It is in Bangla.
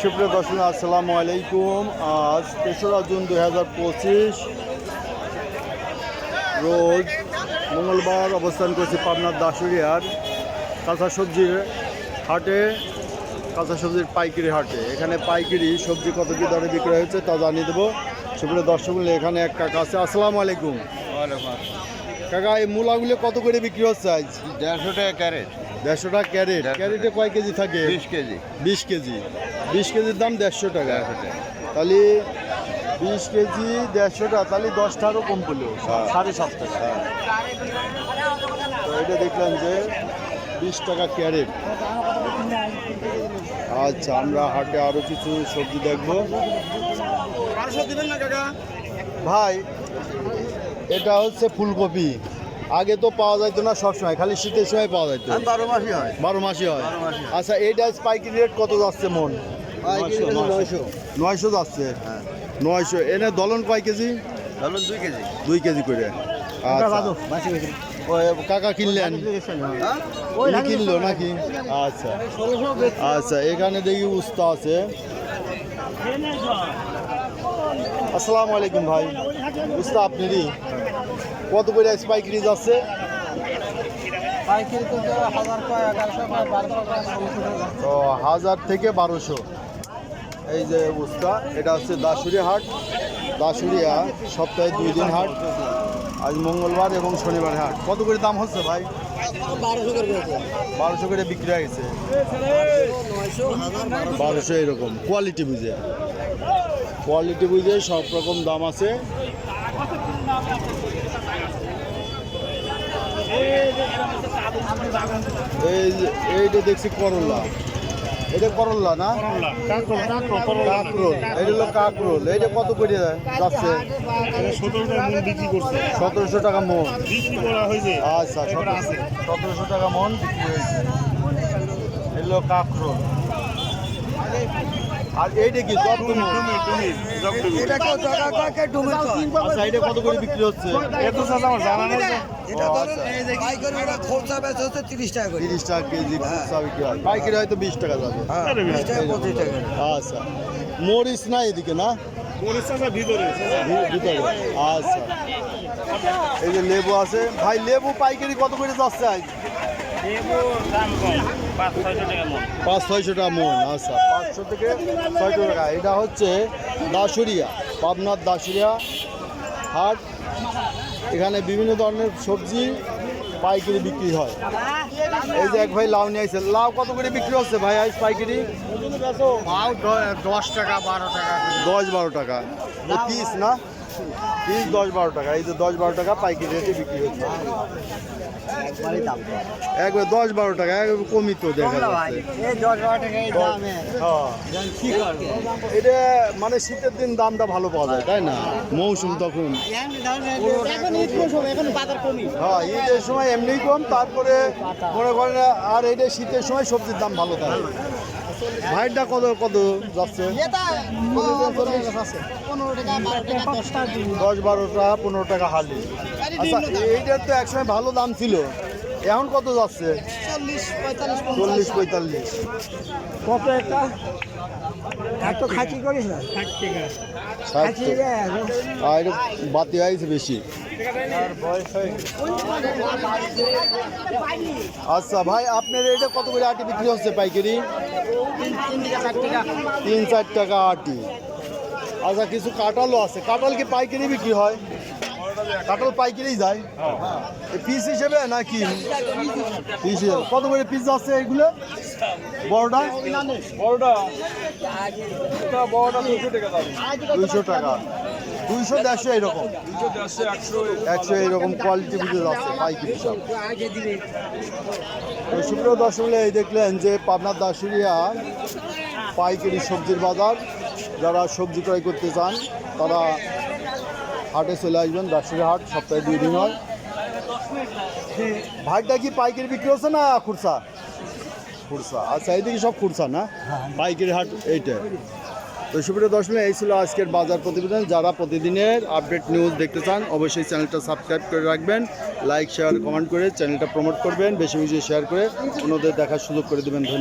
সুপ্রিয় দর্শক, আসসালামু আলাইকুম। আজ তেসরা জুন দুই হাজার পঁচিশ। রোজ মঙ্গলবার অবস্থান করছি পাবনার দাসুরিয়ার কাঁচা সবজির হাটে, কাঁচা সবজির পাইকারি হাটে। এখানে পাইকারি সবজি কত কি দরে বিক্রি হয়েছে তা জানিয়ে দেবো। সুপ্রিয় দর্শক, এখানে এক কাকা আছে। আসসালামু আলাইকুম। কাকা এই মূলাগুলো কত করে বিক্রি হচ্ছে আজ? দেড়শো টাকা ক্যারেট। দেড়শো টাকা ক্যারেট। ক্যারেটে কয় কেজি থাকে? বিশ কেজি। বিশ কেজি। বিশ কেজির দাম দেড়শো টাকা। তাহলে বিশ কেজি দেড়শো টাকা তাহলে দশ টাকাও কম পড়ল হ্যাঁ। সাড়ে সাত টাকা তো এটা দেখলাম যে বিশ টাকা ক্যারেট। আচ্ছা আমরা হাটে আরও কিছু সবজি দেখব। ভাই এটা হচ্ছে ফুলকপি। আগে তো পাওয়া যাইতো না সবসময় খালি শীতের সময় পাওয়া যাইতো। বারো মাসই হয়। বারো মাসই হয়। আচ্ছা এইটা পাইকারি রেট কত যাচ্ছে মন? নয়শো। নয়শো যাচ্ছে? হ্যাঁ। নয়শো। এনে দলন কয় কেজি? ধরুন দুই কেজি। দুই কেজি করে। আচ্ছা। কাকা কিনলেন? হ্যাঁ? কিনলো নাকি? আচ্ছা। আচ্ছা এখানে দেখি উস্তা আছে। আসসালামু আলাইকুম ভাই। উস্তা আপনারই কত করে পাইকারি যাচ্ছে। তো হাজার থেকে বারোশো। এই যে উস্তা এটা হচ্ছে দাসুরি হাট। দাসুরিয়া সপ্তাহে দুই দিন হাট। আজ মঙ্গলবার এবং শনিবার হাট। কত করে দাম হচ্ছে ভাই? বারোশো করে বিক্রি হয়ে গেছে। বারোশো এরকম। কোয়ালিটি বুঝে। কোয়ালিটি বুঝে সব রকম দাম আছে। এই এইটা দেখছি করল্লা এটা করল্লা না? কাকরোল। এটা হলো কাকরোল। এইটা কত করে যাচ্ছে? সতেরোশো টাকা মন। আচ্ছা সতেরোশো টাকা মন বিক্রি হয়েছে। এগুলো কাকরোল। আর এইটা কি? জব আচ্ছা এটা কত করে বিক্রি হচ্ছে? তিরিশ টাকা করে। তিরিশ টাকা কেজি খুচরা বিক্রি হয়। পাইকারি হয়তো বিশ টাকা যাবে। টাকা টাকা। আচ্ছা। মরিচ না এদিকে না? ভি- ভিতরে। আচ্ছা। এই যে লেবু আছে। ভাই লেবু পাইকারি কত করে যাচ্ছে আজ? পাঁচ ছয়শো টাকা মন আচ্ছা। পাঁচশো থেকে ছয়শো টাকা। এটা হচ্ছে দাসুরিয়া পাবনার দাসুরিয়া হাট। এখানে বিভিন্ন ধরনের সবজি পাইকারি বিক্রি হয়। এই যে এক ভাই লাউ নিয়ে আসছে লাউ কত করে বিক্রি হচ্ছে ভাই আজ পাইকারি? দশ টাকা বারো টাকা। দশ বারো টাকা। পিস না? পিস দশ বারো টাকা। এই যে দশ বারো টাকা পাইকারি রেটে বিক্রি হচ্ছে। একবার দশ বারো টাকা একবার কমই তো দেখা হ্যাঁ। এটা মানে শীতের দিন দামটা ভালো পাওয়া যায় তাই না? মৌসুম তখন। হ্যাঁ ঈদের সময় এমনি কম তারপরে মনে করেন আর এটা শীতের সময় সবজির দাম ভালো থাকে। ভাইটা কত কত যাচ্ছে? দশ বারোটা পনেরো টাকা হালি। আচ্ছা এইটার তো একসময় ভালো দাম ছিল। এখন কত যাচ্ছে? চল্লিশ পঁয়তাল্লিশ কত একটা? এত খাচি করিস না। আর বাতি হয়েছে বেশি। আচ্ছা ভাই আপনার এটা কত করে আটি বিক্রি হচ্ছে পাইকারি? তিন চার টাকা আটি। আচ্ছা কিছু কাঁঠালও আছে। কাঁঠাল কি পাইকারি বিক্রি হয়? কাঁঠাল পাইকারি যায়। পিস হিসেবে নাকি পিস? হিসেবে কত করে পিস আছে এগুলো? বড়টা? বড়টা? বড়টা দুশো টাকা দুইশো দেড়শো এরকম। একশো এরকম। কোয়ালিটি বুঝে যাচ্ছে পাইকারি সব। সুপ্রিয় দর্শক এই দেখলেন যে পাবনার দাসুরিয়া পাইকারি সবজির বাজার। যারা সবজি ক্রয় করতে চান তারা হাটে চলে আসবেন দাসুরি হাট, সপ্তাহে দুই দিন হয়। ভাইটা কি পাইকারি বিক্রি হচ্ছে না খুরসা খুরসা আচ্ছা এইদিকে সব খুরসা না? পাইকারি হাট এইটা। তো সুপ্রিয় দর্শক, এই ছিল আজকের বাজার প্রতিবেদন। যারা প্রতিদিনের আপডেট নিউজ দেখতে চান, অবশ্যই চ্যানেলটা সাবস্ক্রাইব করে রাখবেন। লাইক, শেয়ার, কমেন্ট করে চ্যানেলটা প্রমোট করবেন। বেশি বেশি শেয়ার করে অন্যদের দেখার সুযোগ করে দেবেন।